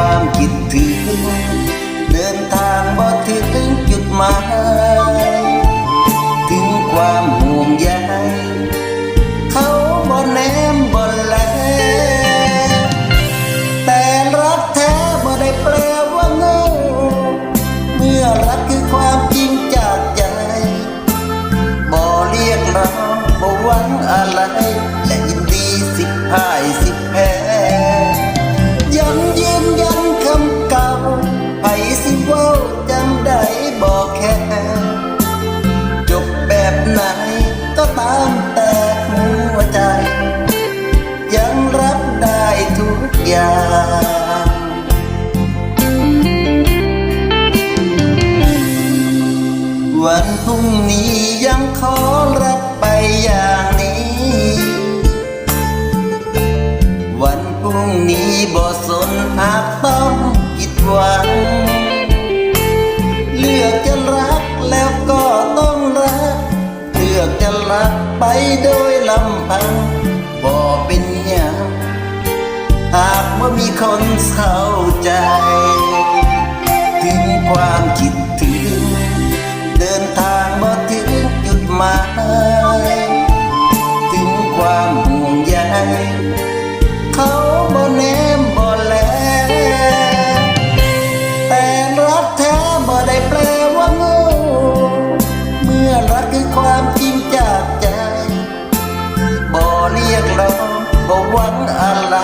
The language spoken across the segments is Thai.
ความคิดถึง เดินทางบ่ถึงจุดหมาย ถึงความห่วงใยเขาบ่แนมบ่แลแต่รักแท้บ่ได้แปลว่าเงาเมื่อรักคือความจริงจากใจบ่เรียกร้อบ่หวังอะไร ย่างวันพรุ่งนี้ยังขอรับไปอย่างนี้ วันพรุ่งนี้บ่สนหากต้องผิดหวัง เลือกจะรักแล้วก็ต้องรัก เลือกจะรักไปโดยลำพังบ่เป็น มีคนเข้าใจ ถึงความคิดถึง เดินทางบ่ถึงจุดหมาย ถึงความห่วงใยเขาบ่แนมบ่แล แต่รักแท้บ่ได้แปลว่าโง่เมื่อรักคือความจริงจากใจบ่เรียกร้องบ่หวังอะไร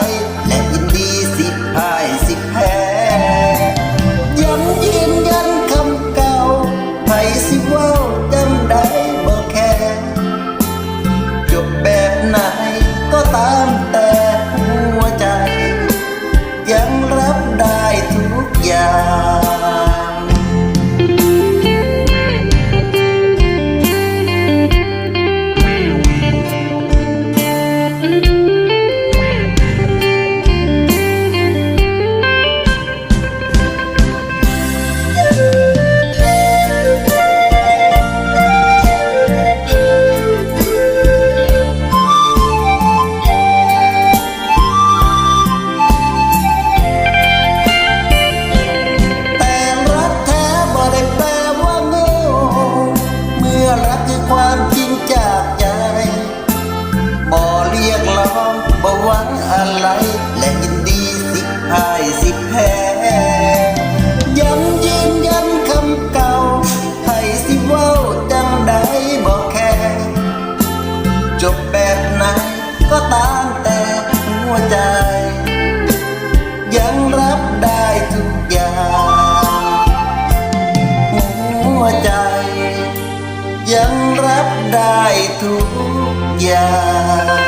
วใจ ยังรับได้ทุกอย่างหัวใจ ยังรับได้ทุกอย่าง